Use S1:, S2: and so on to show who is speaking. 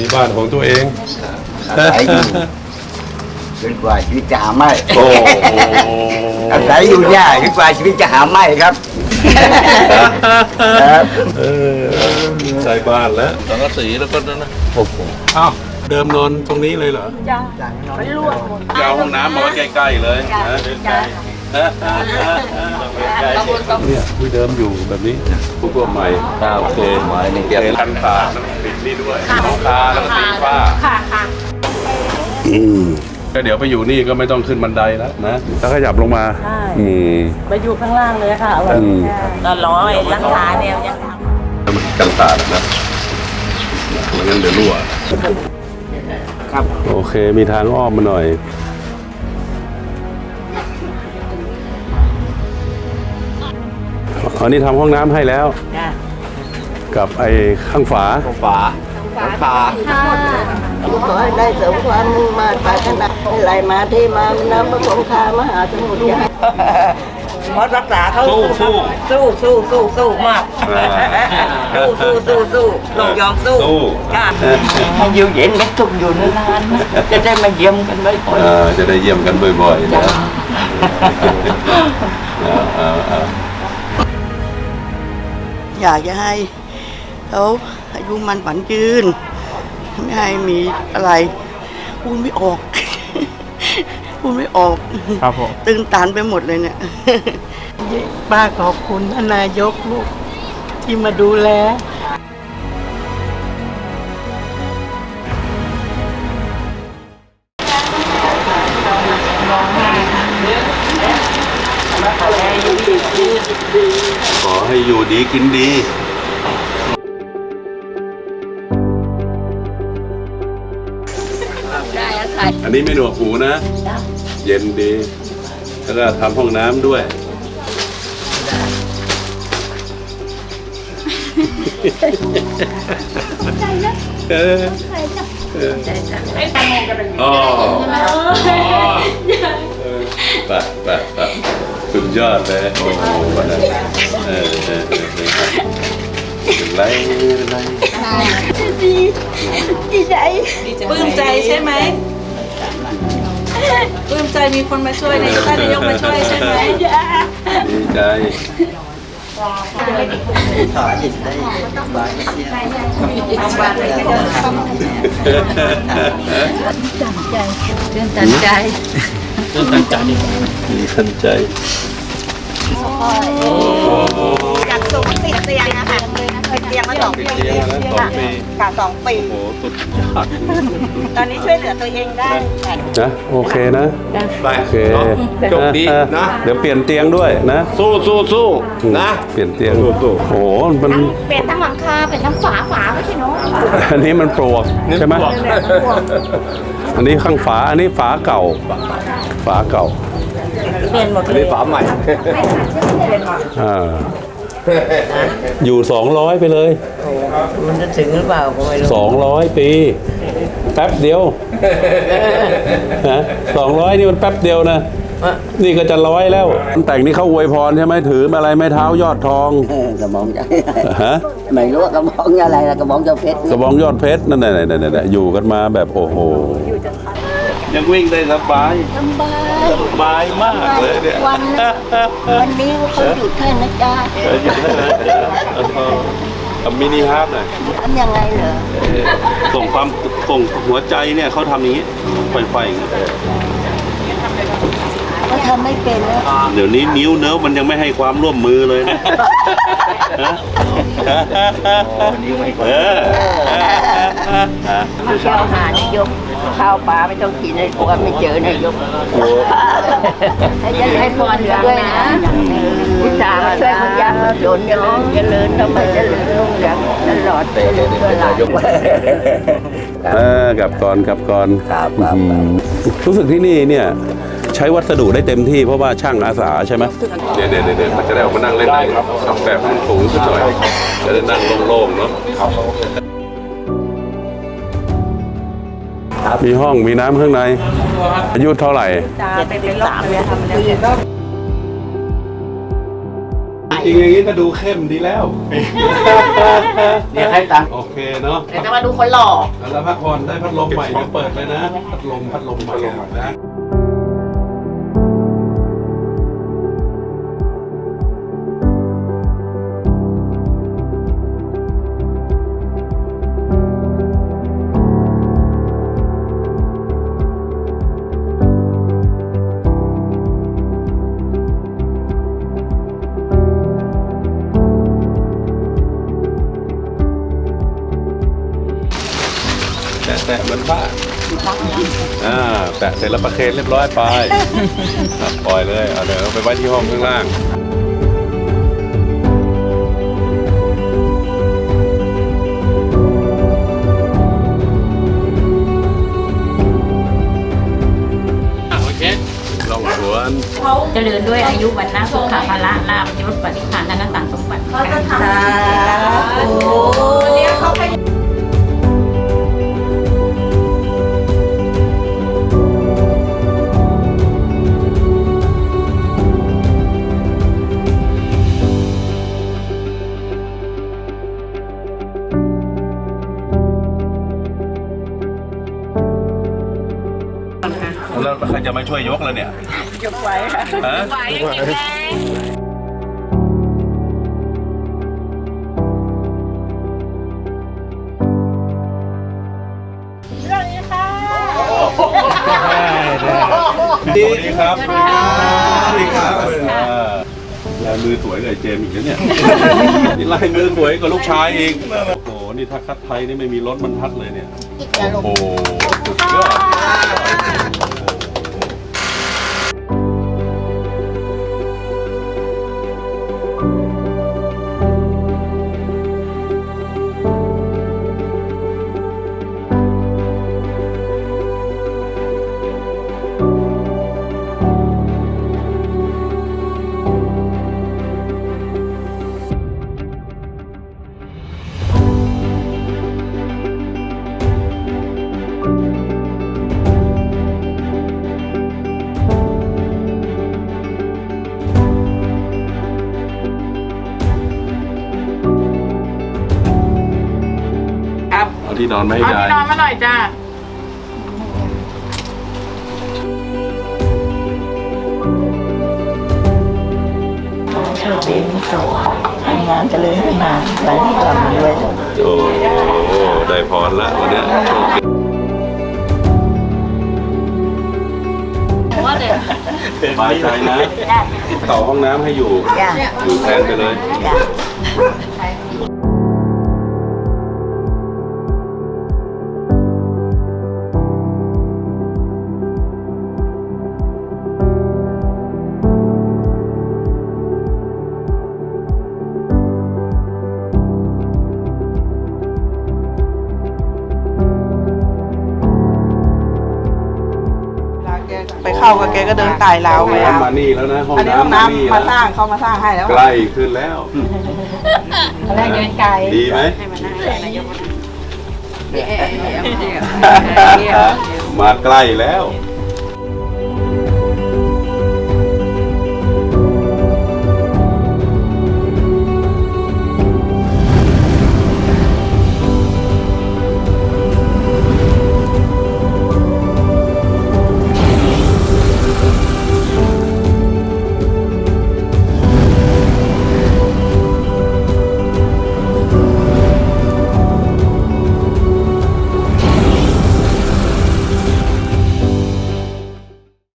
S1: มีบ้านของตัวเอง
S2: อาศัยอยู่จนกว่าชีวิตจะหาไม่
S1: โอ้โห
S2: อาศัยอยู่เนี่ยจนกว่าชีวิตจะหาไม่ครับ ครับ
S1: เออใส่บ้านแล้ว
S3: สังกะสีแล้วก็นั่นนะ
S1: โอ้โหอ้าวเดิมนอนตรงนี้เลยเหรอ
S4: จ้ามันรั่วหมด
S1: จะเอาห้องน้ำมาไว้ใกล้ๆเลยนะ
S4: จ้า
S1: เนี่ยคุยเดิมอยู่แบบนี้พวกตัวใหม่
S3: ข้าวโอเคหมายนี่เก็บ
S1: กันตาน้ำปิด นี่ด้วยหลังคาแล้วก็สีฟ้า
S4: ค่ะค่ะ
S1: อืมก็เดี๋ยวไปอยู่นี่ก็ไม่ต้องขึ้นบันไดแล้วนะถ้าขยับลงมา
S4: ใช่
S1: อืม
S4: ไปอยู่ข้างล่างเลยค่ะอร่อย
S1: อืม
S4: ก็ร้อยรักษาเนี่ยยังทำ
S1: มันกันตานะไม่งั้นเดี๋ยวรั่ว
S2: ครับ
S1: โอเคมีทางอ้อมมาหน่อยอันนี้ทำห้องน้ำให้แล้ว
S4: จ้า
S1: กับไอ้ข้างฝา
S2: ฝาฝา
S5: ขอให้ได้เสริมความมุ่งมา่ปรารถนาให้ไหลมาเทมามีน้ำพระคงคามหาสมุทรใหญ่
S4: เพราะรักษาเขา
S1: สู้สู้
S4: สู้สู้สู้สู้มาก
S1: อ่า
S4: สู้สู้สู้สู้ลงยอมสู้
S1: สู้
S4: จ้า
S5: ให้อยู่เย็นไม่ทุกข์อยู่นานๆนะจะได้มาเยี่ยมกันบ่อย
S1: เออจะได้เยี่ยมกันบ่อยๆนะเอาเอาเอา
S5: ๆอยากจะให้เขาอายุมันฝันยืน ไม่ให้มีอะไรพูดไม่ออก พูดไม่ออก
S6: ครับผม
S5: ตื่นตันไปหมดเลยเนี่ย ป้าขอบคุณท่านนายกลูกที่มาดูแล
S1: ให้อยู่ดีกินดีอันนี้ไม่หนวกหูนะ เย็นดี แล้วก็ทำห้องน้ำด้วย เออเอออ๋อเออปะปะปะ สุดยอดเลยโอ้โหวันนั้นเออเออเออเออเป็นไรเป็นไร
S4: ปลื้มใจใช่ไหมปลื้มใจมีคนมาช่วยในท่านนายกมาช่วยใช่ไหม
S1: ดีใจ
S4: ตื่นตันใจ
S1: ดีทันใจ
S5: จากสูงติดเตียงนะคะเคยเตียงมาสองปี
S1: เลี้ยงมาแล้วสองปี
S5: ค่ะสองปี
S1: โอ้โหสุดยอด
S5: ตอนนี้ช่วยเหลือตัวเองได้
S1: นะโอเคนะ
S3: ไป
S1: โอเค
S3: เนาะโชคดีนะ
S1: เดี๋ยวเปลี่ยนเตียงด้วยนะ
S3: สู้สู้สู้นะ
S1: เปลี่ยนเตียง
S3: สู้สู้
S1: โอ้โหมัน
S7: เปลี่ยนทั้งหลังคาเปลี่ยนทั้งฝาฝาไม่ใช่เนาะ
S1: อันนี้มันปลวกใช่ไหมอันนี้ข้างฝาอันนี้ฝาเก่า ฝาเก่า
S3: อันนี้ฝาใหม่
S1: อ่าอยู่สองร้อยไปเลย
S5: มันจะถึงหรือเปล่าก็ไม่รู้
S1: สองร้อยปี แป๊บเดียวนะสองร้อยนี่มันแป๊บเดียวนะนี่ก็จะร้อยแล้ว แต่งนี่เขาอวยพรใช่ไหมถืออะไรไม้เท้ายอดทอง
S5: กระบองจะ
S1: ฮะ
S5: ไม่รู้ว่ากระบองอะไรละกระบองเจ้าเพชร
S1: กระบองยอดเพชรนั่นน่ะนั่นน่ะอยู่กันมาแบบโอ้โหยั งวิ่งได้สบาย
S7: สบาย
S1: สบายมากเลยเนี่ย
S7: วันนะวันนี้เขาหยุดแค่นะจ๊ะ
S1: เออหยุดได้เลยทำมินิฮาร์ปหน่อย
S7: ทำยังไงเหรอ
S1: เออส่งความส่งหัวใจเนี่ยเขาทำอย่างนี้ไฟๆอย่างนี้
S7: เขาทำไม่เป็นนะ
S1: เดี๋ยวนี้นิ้วเนิ้วมันยังไม่ให้ความร่วมมือเลยนะฮะเออ
S5: เช้าหานายกข้าวปลาไม่ต้องกินเลยกลัวไม่เจอนายกให้เจริญให้พรด้วยนะอุตส่าห์มาช่วยคนยากคนจนเจริญเจริญทำไมเจริญรุ่งเรืองตลอดไปเรื่อยๆหลาน
S1: เออกลับก่อนกลับก่อน
S2: ครับครับ
S1: อืมรู้สึกที่นี่เนี่ยใช้วัสดุได้เต็มที่เพราะว่าช่างอาสาใช่ไหมเดี๋ยวเดี๋ยวเดี๋ยวมันจะได้ออกมานั่งเล่นได้ครับทำแบบให้มันสูงขึ้นหน่อยจะได้นั่งโล่งๆเนาะมีห้องมีน้ำข้างใน อายุเท่าไหร่
S4: จ้าเป็นสามเลยทำเลย
S1: จริงอย่างนี้ก็ดูเข้มดีแล้ว
S2: เดี๋ยวให้ตังค์
S1: โอเคเนาะ
S5: เดี๋ยวจะมาดูคนหล่อ
S1: แล้วพักผ่อนได้พัดลมใหม่เดี๋ยวเปิดเลยนะ พัดลมพัดลมใหม่นะะแตะเหมือนผ้าอ่าแตะเสร็จแล้วประเคนเรียบร้อยไปอะปล่อยเลยเอาเดี๋ยวเอาไปไว้ที่ห้องข้างล่างโอเคลองสวน
S5: เจริญด้วยอายุวันนะสุขภาระลาบยศปฏิภาณนันตังสมบัติการ
S4: สาธุ
S1: แล้วใครจะมาช่วยยกแล้วเนี่ยยกไหวค่ะไหวดีครับ สวัสดีครับลายมือสวยเลยเจมส์อีกแล้วเนี่ย นี่ลายมือสวยกว่าลูกชายอีก โอ้โห นี่ถ้าคัดไทยนี่ไม่มีรถบรรทัดเลยเนี่ย โอ้โหสุดยอด ที่นอนมาให้ยาย
S5: นอนมาหน่อยจ้า
S7: โชคดีมีสุขทำงานเจริญขึ้นมาหลายที่ลำด้วย
S1: โอ้โหได้พรละวันเนี้ยโชคดีสบายใจนะ ต่อห้องน้ำให้อยู่
S7: จ้ะ
S1: อยู่แทนไปเลย
S7: จ้ะ
S6: เข้ากับแกก็เดินไต่ราวไป
S1: ห้อง
S6: เอา
S1: น้ำมานี่แล้วนะห้อง
S6: อันนี้ห้อง
S1: น้ำมานี่
S6: น้ำมาส
S1: แล้ว
S6: ร้างเขามาสร้างให้แล้ว
S1: ใกล้ขึ้นแล้ว
S5: แรกเดินไกล
S1: ดีไหมมาใกล้แล้ว
S5: เ